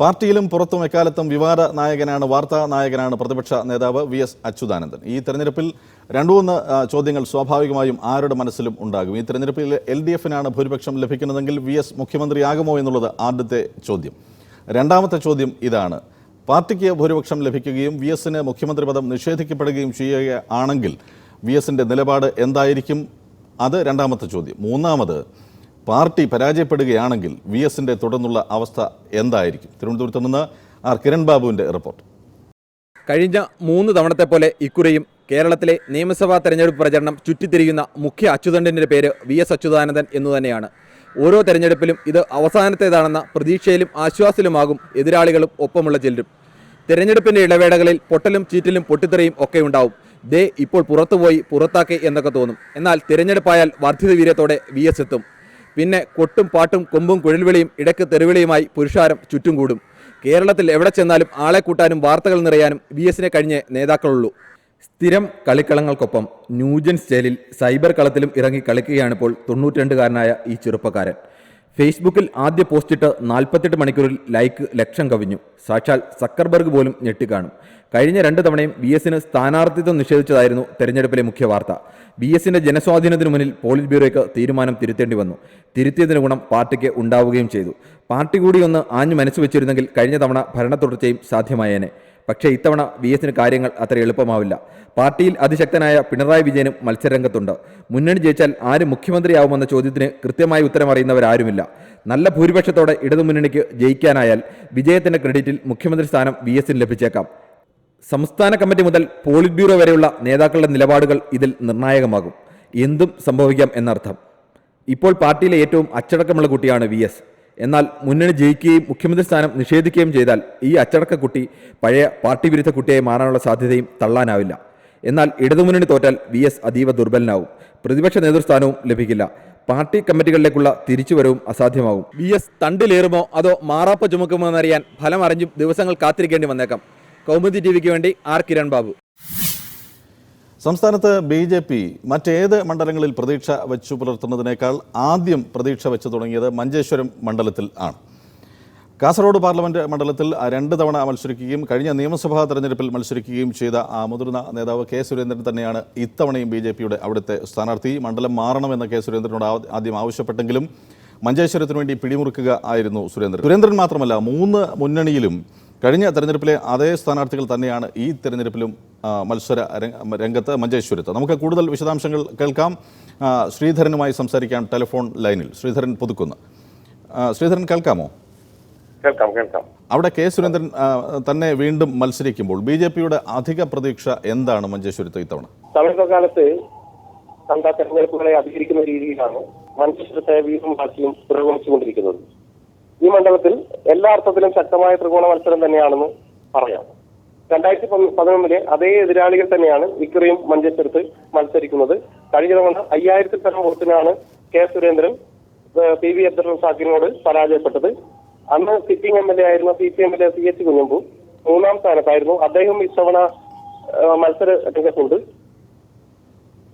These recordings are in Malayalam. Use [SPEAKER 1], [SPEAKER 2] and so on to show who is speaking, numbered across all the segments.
[SPEAKER 1] പാർട്ടിയിലും പുറത്തും എക്കാലത്തും വിവാദ നായകനാണ് വാർത്താ നായകനാണ് പ്രതിപക്ഷ നേതാവ് വി എസ് അച്യുതാനന്ദൻ. ഈ തെരഞ്ഞെടുപ്പിൽ രണ്ടു മൂന്ന് ചോദ്യങ്ങൾ സ്വാഭാവികമായും ആരുടെ മനസ്സിലും ഉണ്ടാകും? ഈ തെരഞ്ഞെടുപ്പിൽ എൽ ഡി എഫിനാണ് ഭൂരിപക്ഷം ലഭിക്കുന്നതെങ്കിൽ വി എസ് മുഖ്യമന്ത്രിയാകുമോ എന്നുള്ളത് ആദ്യത്തെ ചോദ്യം. രണ്ടാമത്തെ ചോദ്യം ഇതാണ്. പാർട്ടിക്ക് ഭൂരിപക്ഷം ലഭിക്കുകയും വി എസിന് മുഖ്യമന്ത്രി പദം നിഷേധിക്കപ്പെടുകയും ചെയ്യുകയാണെങ്കിൽ വി എസിന്റെ നിലപാട് എന്തായിരിക്കും? അത് രണ്ടാമത്തെ ചോദ്യം. മൂന്നാമത് പാർട്ടി പരാജയപ്പെടുകയാണെങ്കിൽ വി എസിന്റെ തുടർന്നുള്ള അവസ്ഥ എന്തായിരിക്കും? തിരുവനന്തപുരത്ത് നിന്ന് ആർ. കിരൺ ബാബുവിന്റെ റിപ്പോർട്ട്.
[SPEAKER 2] കഴിഞ്ഞ മൂന്ന് തവണത്തെ പോലെ ഇക്കുറിയും കേരളത്തിലെ നിയമസഭാ തെരഞ്ഞെടുപ്പ് പ്രചരണം ചുറ്റിത്തിരിയുന്ന മുഖ്യ അച്യുതണ്ടന്റെ പേര് വി എസ് അച്യുതാനന്ദൻ എന്നു തന്നെയാണ്. ഓരോ തെരഞ്ഞെടുപ്പിലും ഇത് അവസാനത്തേതാണെന്ന പ്രതീക്ഷയിലും ആശ്വാസത്തിലുമാകും എതിരാളികളും ഒപ്പമുള്ള ചിലരും. തെരഞ്ഞെടുപ്പിന്റെ ഇടവേളകളിൽ പൊട്ടലും ചീറ്റലും പൊട്ടിത്തെറിയും ഒക്കെ ഉണ്ടാവും. ദേ ഇപ്പോൾ പുറത്തുപോയി പുറത്താക്കി എന്നൊക്കെ തോന്നും. എന്നാൽ തിരഞ്ഞെടുപ്പായാൽ വർദ്ധിത വീര്യത്തോടെ വി എസ് എത്തും. പിന്നെ കൊട്ടും പാട്ടും കൊമ്പും കുഴൽവിളിയും ഇടയ്ക്ക് തെരുവിളിയുമായി പുരുഷാരം ചുറ്റും കൂടും കേരളത്തിൽ എവിടെ ചെന്നാലും ആളെ കൂട്ടാനും വാർത്തകൾ നിറയാനും വി എസിനെ കഴിഞ്ഞേ നേതാക്കളുള്ളൂ. സ്ഥിരം കളിക്കളങ്ങൾക്കൊപ്പം ന്യൂജൻ സ്റ്റൈലിൽ സൈബർ കളത്തിലും ഇറങ്ങി കളിക്കുകയാണിപ്പോൾ തൊണ്ണൂറ്റിരണ്ടുകാരനായ ഈ ചെറുപ്പക്കാരൻ. ഫേസ്ബുക്കിൽ ആദ്യ പോസ്റ്റിട്ട് നാൽപ്പത്തെട്ട് മണിക്കൂറിൽ ലൈക്ക് ലക്ഷം കവിഞ്ഞു. സാക്ഷാൽ സക്കർബർഗ് പോലും ഞെട്ടിക്കാണും. കഴിഞ്ഞ രണ്ട് തവണയും ബി എസിന് സ്ഥാനാർത്ഥിത്വം നിഷേധിച്ചതായിരുന്നു തെരഞ്ഞെടുപ്പിലെ മുഖ്യ വാർത്ത. ബി എസിന്റെ ജനസ്വാധീനത്തിനു മുന്നിൽ പോളിറ്റ് ബ്യൂറോയ്ക്ക് തീരുമാനം തിരുത്തേണ്ടി വന്നു. തിരുത്തിയതിന് ഗുണം പാർട്ടിക്ക് ഉണ്ടാവുകയും ചെയ്തു. പാർട്ടി കൂടി ഒന്ന് ആഞ്ഞു മനസ്സ് വെച്ചിരുന്നെങ്കിൽ കഴിഞ്ഞ തവണ ഭരണ തുടർച്ചയും സാധ്യമായേനെ. പക്ഷേ ഇത്തവണ വി എസിന് കാര്യങ്ങൾ അത്ര എളുപ്പമാവില്ല. പാർട്ടിയിൽ അതിശക്തനായ പിണറായി വിജയനും മത്സരരംഗത്തുണ്ട്. മുന്നണി ജയിച്ചാൽ ആര് മുഖ്യമന്ത്രിയാവുമെന്ന ചോദ്യത്തിന് കൃത്യമായി ഉത്തരം അറിയുന്നവരാരുമില്ല നല്ല ഭൂരിപക്ഷത്തോടെ ഇടതുമുന്നണിക്ക് ജയിക്കാനായാൽ വിജയത്തിന്റെ ക്രെഡിറ്റിൽ മുഖ്യമന്ത്രി സ്ഥാനം വി എസിന് ലഭിച്ചേക്കാം. സംസ്ഥാന കമ്മിറ്റി മുതൽ പോളിറ്റ് ബ്യൂറോ വരെയുള്ള നേതാക്കളുടെ നിലപാടുകൾ ഇതിൽ നിർണായകമാകും. എന്തും സംഭവിക്കാം എന്നർത്ഥം. ഇപ്പോൾ പാർട്ടിയിലെ ഏറ്റവും അച്ചടക്കമുള്ള കുട്ടിയാണ് വി എസ്. എന്നാൽ മുന്നണി ജയിക്കുകയും മുഖ്യമന്ത്രി സ്ഥാനം നിഷേധിക്കുകയും ചെയ്താൽ ഈ അച്ചടക്ക കുട്ടി പഴയ പാർട്ടി വിരുദ്ധ കുട്ടിയായി മാറാനുള്ള സാധ്യതയും തള്ളാനാവില്ല. എന്നാൽ ഇടതുമുന്നണി തോറ്റാൽ വി എസ് അതീവ ദുർബലനാവും. പ്രതിപക്ഷ നേതൃസ്ഥാനവും ലഭിക്കില്ല. പാർട്ടി കമ്മിറ്റികളിലേക്കുള്ള തിരിച്ചുവരവും അസാധ്യമാകും. വി എസ് തണ്ടിലേറുമോ അതോ മാറാപ്പ ചുമക്കുമോ എന്നറിയാൻ ഫലം അറിഞ്ഞും ദിവസങ്ങൾ കാത്തിരിക്കേണ്ടി വന്നേക്കാം. കൗമുദി ടി വിക്ക് വേണ്ടി ആർ കിരൺ ബാബു.
[SPEAKER 1] സംസ്ഥാനത്ത് ബി ജെ പി മറ്റേത് മണ്ഡലങ്ങളിൽ പ്രതീക്ഷ വെച്ചു പുലർത്തുന്നതിനേക്കാൾ ആദ്യം പ്രതീക്ഷ വെച്ചു തുടങ്ങിയത് മഞ്ചേശ്വരം മണ്ഡലത്തിൽ ആണ്. കാസർഗോഡ് പാർലമെന്റ് മണ്ഡലത്തിൽ രണ്ട് തവണ മത്സരിക്കുകയും കഴിഞ്ഞ നിയമസഭാ തെരഞ്ഞെടുപ്പിൽ മത്സരിക്കുകയും ചെയ്ത ആ മുതിർന്ന നേതാവ് കെ സുരേന്ദ്രൻ തന്നെയാണ് ഇത്തവണയും ബി ജെ പിയുടെ അവിടുത്തെ സ്ഥാനാർത്ഥി. മണ്ഡലം മാറണമെന്ന് കെ സുരേന്ദ്രനോട് ആദ്യം ആവശ്യപ്പെട്ടെങ്കിലും മഞ്ചേശ്വരത്തിനു വേണ്ടി പിടിമുറുക്കുക ആയിരുന്നു സുരേന്ദ്രൻ. സുരേന്ദ്രൻ മാത്രമല്ല മൂന്ന് മുന്നണിയിലും കഴിഞ്ഞ തെരഞ്ഞെടുപ്പിലെ അതേ സ്ഥാനാർത്ഥികൾ തന്നെയാണ് ഈ തെരഞ്ഞെടുപ്പിലും മത്സര രംഗ- രംഗത്ത് മഞ്ചേശ്വരത്ത്. നമുക്ക് കൂടുതൽ വിശദാംശങ്ങൾ കേൾക്കാം. ശ്രീധരനുമായി സംസാരിക്കാം ടെലിഫോൺ ലൈനിൽ. ശ്രീധരൻ പുതുക്കുന്ന്. ശ്രീധരൻ കേൾക്കാമോ?
[SPEAKER 3] കേൾക്കാം കേൾക്കാം.
[SPEAKER 1] അവിടെ കെ സുരേന്ദ്രൻ തന്നെ വീണ്ടും മത്സരിക്കുമ്പോൾ ബി ജെ പിയുടെ അധിക പ്രതീക്ഷ എന്താണ് മഞ്ചേശ്വരത്ത് ഇത്തവണ?
[SPEAKER 3] സമീപകാലത്ത് കണ്ട തെരഞ്ഞെടുപ്പുകളെ അധികരിക്കുന്ന രീതിയിലാണ് മഞ്ചേശ്വരത്തെ വീണ്ടും പാർട്ടിയും പുരോഗമിച്ചുകൊണ്ടിരിക്കുന്നത്. ഈ മണ്ഡലത്തിൽ എല്ലാ അർത്ഥത്തിലും ശക്തമായ ത്രികോണ മത്സരം തന്നെയാണെന്ന് പറയാം. രണ്ടായിരത്തി പതി- പതിനൊന്നിലെ അതേ എതിരാളികൾ തന്നെയാണ് ഇക്കുറിയും മഞ്ചേശ്വരത്ത് മത്സരിക്കുന്നത്. കഴിഞ്ഞ തവണ അയ്യായിരത്തിൽ തരം വോട്ടിനാണ് K Surendran P V Abdul റസാഖിനോട് പരാജയപ്പെട്ടത്. അന്ന് സിറ്റിംഗ് എം എൽ എ ആയിരുന്ന C P M L A C H Kunhambu മൂന്നാം സ്ഥാനത്തായിരുന്നു. അദ്ദേഹം ഇത്തവണ മത്സര രംഗത്തുണ്ട്.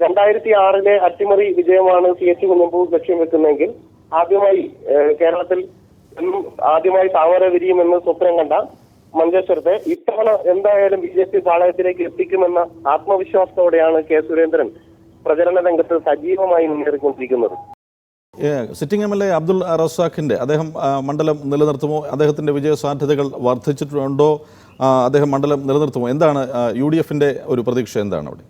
[SPEAKER 3] രണ്ടായിരത്തി ആറിലെ അട്ടിമറി വിജയമാണ് സി എച്ച് കുഞ്ഞമ്പു ലക്ഷ്യം വെക്കുന്നതെങ്കിൽ ആദ്യമായി കേരളത്തിൽ ആദ്യമായി താമര എന്ന സ്വപ്നം കണ്ട മഞ്ചേശ്വരത്തെ ഇത്തവണ എന്തായാലും ബി ജെ പി പാളയത്തിലേക്ക് എത്തിക്കുമെന്ന ആത്മവിശ്വാസത്തോടെയാണ് കെ സുരേന്ദ്രൻ പ്രചരണ രംഗത്ത് സജീവമായി മുന്നേറിക്കൊണ്ടിരിക്കുന്നത്.
[SPEAKER 1] Sitting M L A Abdul റസാഖിന്റെ അദ്ദേഹം മണ്ഡലം നിലനിർത്തുമോ? അദ്ദേഹത്തിന്റെ വിജയ സാധ്യതകൾ വർദ്ധിച്ചിട്ടുണ്ടോ? അദ്ദേഹം മണ്ഡലം നിലനിർത്തുമോ? എന്താണ് യു ഡി എഫിന്റെ ഒരു പ്രതീക്ഷ? എന്താണ് അവിടെ?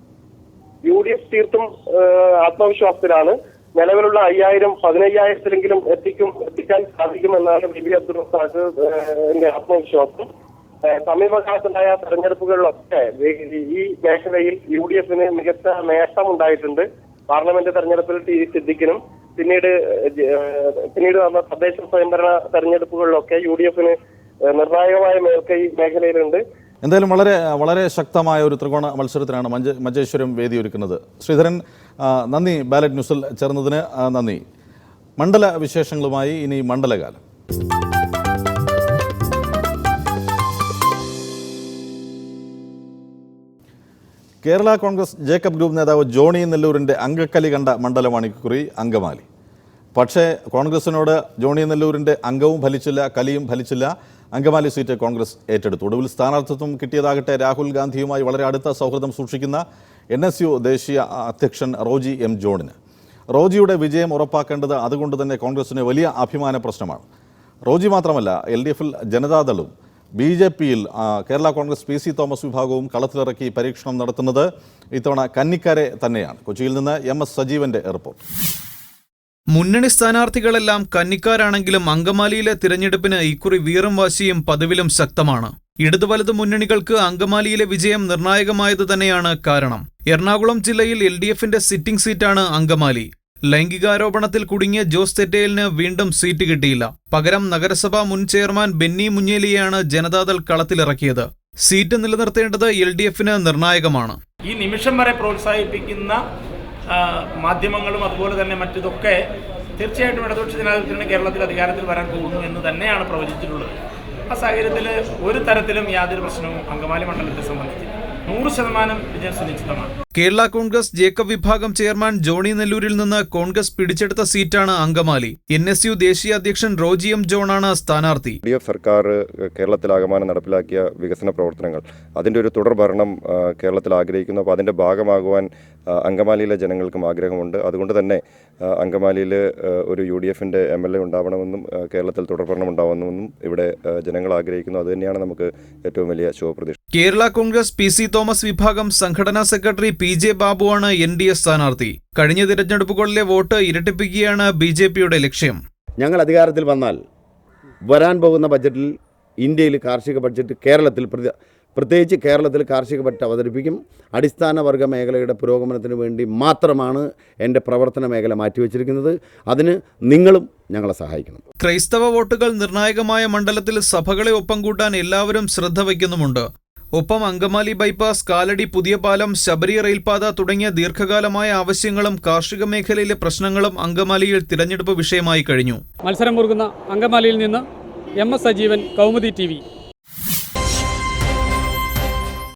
[SPEAKER 3] യു ഡി എഫ് തീർത്തും ആത്മവിശ്വാസത്തിലാണ്. നിലവിലുള്ള അയ്യായിരം പതിനയ്യായിരത്തിലെങ്കിലും എത്തിക്കും എത്തിക്കാൻ സാധിക്കുമെന്നാണ് ബി ബി അബ്ദുൾ റസാഖിന്റെ ആത്മവിശ്വാസം. സമീപകാലത്തുണ്ടായ തെരഞ്ഞെടുപ്പുകളിലൊക്കെ ഈ- മേഖലയിൽ യു ഡി എഫിന് മികച്ച നേട്ടം ഉണ്ടായിട്ടുണ്ട്. പാർലമെന്റ് തെരഞ്ഞെടുപ്പിൽ ടി സിദ്ദിഖിനും പിന്നീട് പിന്നീട് വന്ന തദ്ദേശ സ്വയംഭരണ തെരഞ്ഞെടുപ്പുകളിലൊക്കെ യു ഡി എഫിന് നിർണായകമായ മേൽക്കൈ മേഖലയിലുണ്ട്.
[SPEAKER 1] എന്തായാലും വളരെ വളരെ ശക്തമായ ഒരു ത്രികോണ മത്സരത്തിനാണ് മഞ്ച മഞ്ചേശ്വരം വേദിയൊരുക്കുന്നത്. ശ്രീധരൻ നന്ദി. ബാലറ്റ് ന്യൂസിൽ ചേർന്നതിന് നന്ദി. മണ്ഡല വിശേഷങ്ങളുമായി ഇനി മണ്ഡലകാലം. കേരള കോൺഗ്രസ് ജേക്കബ് ഗ്രൂപ്പ് നേതാവ് ജോണി നെല്ലൂരിന്റെ അങ്കക്കലി കണ്ട മണ്ഡലമാണ് ഇക്കുറി അങ്കമാലി. പക്ഷേ കോൺഗ്രസിനോട് ജോണി നെല്ലൂരിന്റെ അംഗവും ഫലിച്ചില്ല കലിയും ഫലിച്ചില്ല. അങ്കമാലി സീറ്റ് കോൺഗ്രസ് ഏറ്റെടുത്തു. ഒടുവിൽ സ്ഥാനാർത്ഥിത്വം കിട്ടിയതാകട്ടെ രാഹുൽ ഗാന്ധിയുമായി വളരെ അടുത്ത സൗഹൃദം സൂക്ഷിക്കുന്ന എൻ എസ് യു ദേശീയ അധ്യക്ഷൻ റോജി എം ജോണിന്. റോജിയുടെ വിജയം ഉറപ്പാക്കേണ്ടത് അതുകൊണ്ട് തന്നെ കോൺഗ്രസിന് വലിയ അഭിമാന പ്രശ്നമാണ്. റോജി മാത്രമല്ല എൽ ഡി എഫിൽ ജനതാദളും ബി ജെ പിയിൽ Kerala Congress P C Thomas വിഭാഗവും കളത്തിലിറക്കി പരീക്ഷണം നടത്തുന്നത് ഇത്തവണ കന്നിക്കാരെ തന്നെയാണ്. കൊച്ചിയിൽ നിന്ന് എം എസ് സജീവന്റെ റിപ്പോർട്ട്.
[SPEAKER 4] മുന്നണി സ്ഥാനാർത്ഥികളെല്ലാം കന്നിക്കാരാണെങ്കിലും അങ്കമാലിയിലെ തിരഞ്ഞെടുപ്പിന് ഇക്കുറി വീറും വാശിയും പതിവിലും ശക്തമാണ്. ഇടതു വലതു മുന്നണികൾക്ക് അങ്കമാലിയിലെ വിജയം നിർണായകമായത് തന്നെയാണ് കാരണം. എറണാകുളം ജില്ലയിൽ എൽ ഡി എഫിന്റെ സിറ്റിംഗ് സീറ്റാണ് അങ്കമാലി. ലൈംഗികാരോപണത്തിൽ കുടുങ്ങിയ ജോസ് തെറ്റേലിന് വീണ്ടും സീറ്റ് കിട്ടിയില്ല. പകരം നഗരസഭാ മുൻ ചെയർമാൻ ബെന്നി മുഞ്ഞേലിയെയാണ് ജനതാദൾ കളത്തിലിറക്കിയത്. സീറ്റ് നിലനിർത്തേണ്ടത് എൽ ഡി എഫിന് നിർണായകമാണ്.
[SPEAKER 5] ഈ നിമിഷം വരെ പ്രോത്സാഹിപ്പിക്കുന്ന മാധ്യമങ്ങളും അതുപോലെ തന്നെ മറ്റിതൊക്കെ തീർച്ചയായിട്ടും ഇടതുപക്ഷ ജനാധിപത്യത്തിന് കേരളത്തിൽ അധികാരത്തിൽ വരാൻ പോകുന്നു എന്ന് തന്നെയാണ് പ്രവചിച്ചിട്ടുള്ളത്. ആ സാഹചര്യത്തിൽ ഒരു തരത്തിലും യാതൊരു പ്രശ്നവും അങ്കമാലി മണ്ഡലത്തെ സംബന്ധിച്ച് നൂറ് ശതമാനം വിജയം സുനിശ്ചിതമാണ്.
[SPEAKER 4] കേരള കോൺഗ്രസ് ജേക്കബ് വിഭാഗം ചെയർമാൻ ജോണി നെല്ലൂരിൽ നിന്ന് കോൺഗ്രസ് പിടിച്ചെടുത്ത സീറ്റാണ് അങ്കമാലി. എൻ എസ് യു ദേശീയ അധ്യക്ഷൻ റോജി എം ജോണാണ് സ്ഥാനാർത്ഥി.
[SPEAKER 6] ഡി എഫ് സർക്കാർ കേരളത്തിലാകമാനം നടപ്പിലാക്കിയ വികസന പ്രവർത്തനങ്ങൾ. അതിന്റെ ഒരു തുടർഭരണം കേരളത്തിൽ ആഗ്രഹിക്കുന്നു. അപ്പോൾ അതിന്റെ ഭാഗമാകുവാൻ അങ്കമാലിയിലെ ജനങ്ങൾക്കും ആഗ്രഹമുണ്ട്. അതുകൊണ്ട് തന്നെ അങ്കമാലിയിൽ ഒരു യു ഡി എഫിന്റെ എം എൽ എ ഉണ്ടാവണമെന്നും കേരളത്തിൽ തുടർഭരണം ഉണ്ടാവണമെന്നും ഇവിടെ ജനങ്ങൾ ആഗ്രഹിക്കുന്നു. അതുതന്നെയാണ് നമുക്ക് ഏറ്റവും വലിയ ശുഭപ്രതീക്ഷ.
[SPEAKER 4] Kerala Congress P C Thomas വിഭാഗം സംഘടനാ സെക്രട്ടറി പി ജെ ബാബുവാണ് എൻ ഡി എ സ്ഥാനാർത്ഥി. കഴിഞ്ഞ തിരഞ്ഞെടുപ്പുകളിലെ വോട്ട് ഇരട്ടിപ്പിക്കുകയാണ് ബി ജെ പിയുടെ ലക്ഷ്യം.
[SPEAKER 7] ഞങ്ങൾ അധികാരത്തിൽ വന്നാൽ വരാൻ പോകുന്ന ബജറ്റിൽ ഇന്ത്യയിൽ കാർഷിക ബഡ്ജറ്റ് കേരളത്തിൽ പ്രത്യേകിച്ച് കേരളത്തിൽ കാർഷിക ബഡ്ജറ്റ് അവതരിപ്പിക്കും. അടിസ്ഥാന വർഗ മേഖലയുടെ പുരോഗമനത്തിന് വേണ്ടി മാത്രമാണ് എന്റെ പ്രവർത്തന മേഖല മാറ്റിവെച്ചിരിക്കുന്നത്. അതിന് നിങ്ങളും ഞങ്ങളെ സഹായിക്കണം.
[SPEAKER 4] ക്രൈസ്തവ വോട്ടുകൾ നിർണായകമായ മണ്ഡലത്തിൽ സഭകളെ ഒപ്പം കൂട്ടാൻ എല്ലാവരും ശ്രദ്ധ വയ്ക്കുന്നുമുണ്ട്. ഒപ്പം അങ്കമാലി ബൈപ്പാസ് കാലടി പുതിയ പാലം ശബരി റെയിൽപാത തുടങ്ങിയ ദീർഘകാലമായ ആവശ്യങ്ങളും കാർഷിക മേഖലയിലെ പ്രശ്നങ്ങളും അങ്കമാലിയിൽ തിരഞ്ഞെടുപ്പ് വിഷയമായി കഴിഞ്ഞു.
[SPEAKER 8] മത്സരം മുറുകുന്ന അങ്കമാലിയിൽ നിന്ന് M S Sajeevan Kaumudi T